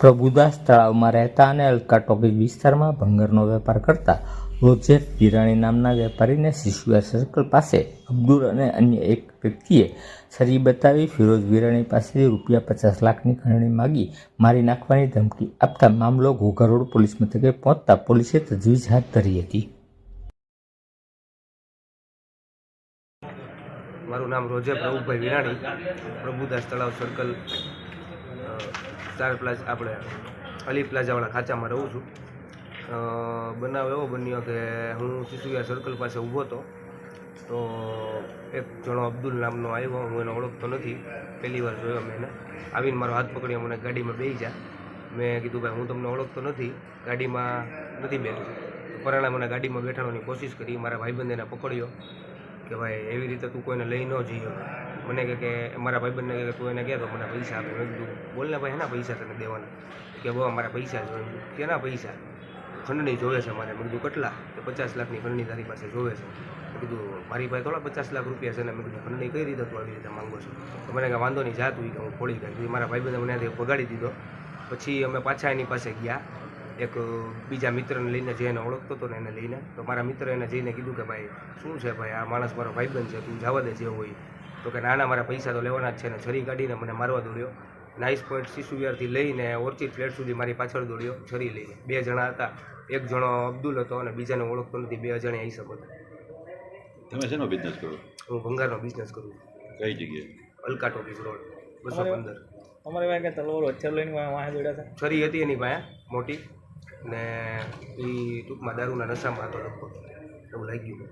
પ્રભુદાસ તળાવમાં રહેતા અને અલકા ટોપી વિસ્તારમાં ભંગરનો વેપાર કરતા રોજેફ હિરાણી નામના વેપારીને શિશુઆર સર્કલ પાસે અબ્દુલ અને અન્ય એક વ્યક્તિએ સરી બતાવી ફિરોઝ વિરાણી પાસેથી રૂપિયા પચાસ લાખની ખંડણી માગી. મારી નાખવાની ધમકી આપતા મામલો ઘોઘા રોડ પોલીસ મથકે પહોંચતા પોલીસે તજવીજ હાથ ધરી હતી. મારું નામ રોજે પ્રભુભાઈ વિરાણી, પ્રભુદાસ તળાવ સર્કલ સ્ટાર પ્લાઝ આપણે અલી પ્લાઝાવાળા ખાંચામાં રહું છું. બનાવ એવો બન્યો કે હું સિસુયા સર્કલ પાસે ઊભો હતો. તો એક જણો અબ્દુલ નામનો આવ્યો, હું એને ઓળખતો નથી. પહેલી વાર જોયો મેં એને. આવીને મારો હાથ પકડ્યો મને ગાડીમાં બેસી જા મેં કીધું, ભાઈ, હું તમને ઓળખતો નથી. ગાડીમાં નથી બેઠો. પરાણા મને ગાડીમાં બેઠાડવાની કોશિશ કરી. મારા ભાઈબંધ એને પકડ્યો. કે ભાઈ એવી રીતે તું કોઈને લઈ ન જઈએ મને કહે કે મારા ભાઈબંધને કહે કે તું એને કહે તો મને પૈસા આપે. મેં કીધું, બોલને ભાઈ, એના પૈસા તને દેવાના? કે બહુ મારા પૈસા જોઈએ કેના પૈસા? ખંડણી જોવે છે મારે. મેં કીધું, કેટલા? કે પચાસ લાખની ખંડણી તારી પાસે જોવે છે. મેં કીધું, મારી પાસે થોડા પચાસ લાખ રૂપિયા છે ને. મેં કીધું, ખંડણી કઈ રીતે તું આવી રીતે માંગો છો? તો મને કે, વાંધો નહીં, જા તું ઈ કે હું ખોલી કાઢી મારા ભાઈબંધે મને પગાડી દીધો. પછી અમે પાછા એની પાસે ગયા. એક બીજા મિત્રને લઈને જે એને ઓળખતો હતો ને એને લઈને. તો મારા મિત્ર એને જઈને કીધું કે ભાઈ શું છે ભાઈ આ માણસ મારો ભાઈબંધ છે તું જવા દે જે હોય. તો કે નાના મારા પૈસા તો લેવાના જ છે ને. છરી કાઢીને મને મારવા દોડ્યો. નાઇસ પોઈન્ટ શિશુવિહારથી લઈને ઓર્ચિડ ફ્લેટ સુધી મારી પાછળ દોડ્યો છરી લઈને. બે જણા હતા. એક જણો અબ્દુલ હતો અને બીજાને ઓળખતો નથી. બે અજાણે આવી શકો તમે શેનો બિઝનેસ કરો? હું ભંગારનો બિઝનેસ કરું. કઈ જગ્યાએ? અલકા ટોકીસ રોડ બસો પંદર. અમારે વાંહે તલવારો તલવાર હથિયાર લઈને વાંહે વાંહે દોડ્યા હતા? છરી હતી એની પાસે મોટી. ને એ ટૂંકમાં દારૂના નશામાં હતો લગભગ. એવું લાગ્યું.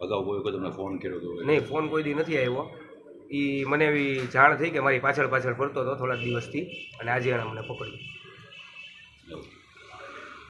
અગાઉ કોઈ વખત તમને ફોન કર્યો હતો નહીં ફોન કોઈ દી નથી આવ્યો. એ મને એવી જાણ થઈ કે મારી પાછળ પાછળ ફરતો હતો થોડાક દિવસથી અને આજે એણે મને પકડ્યો.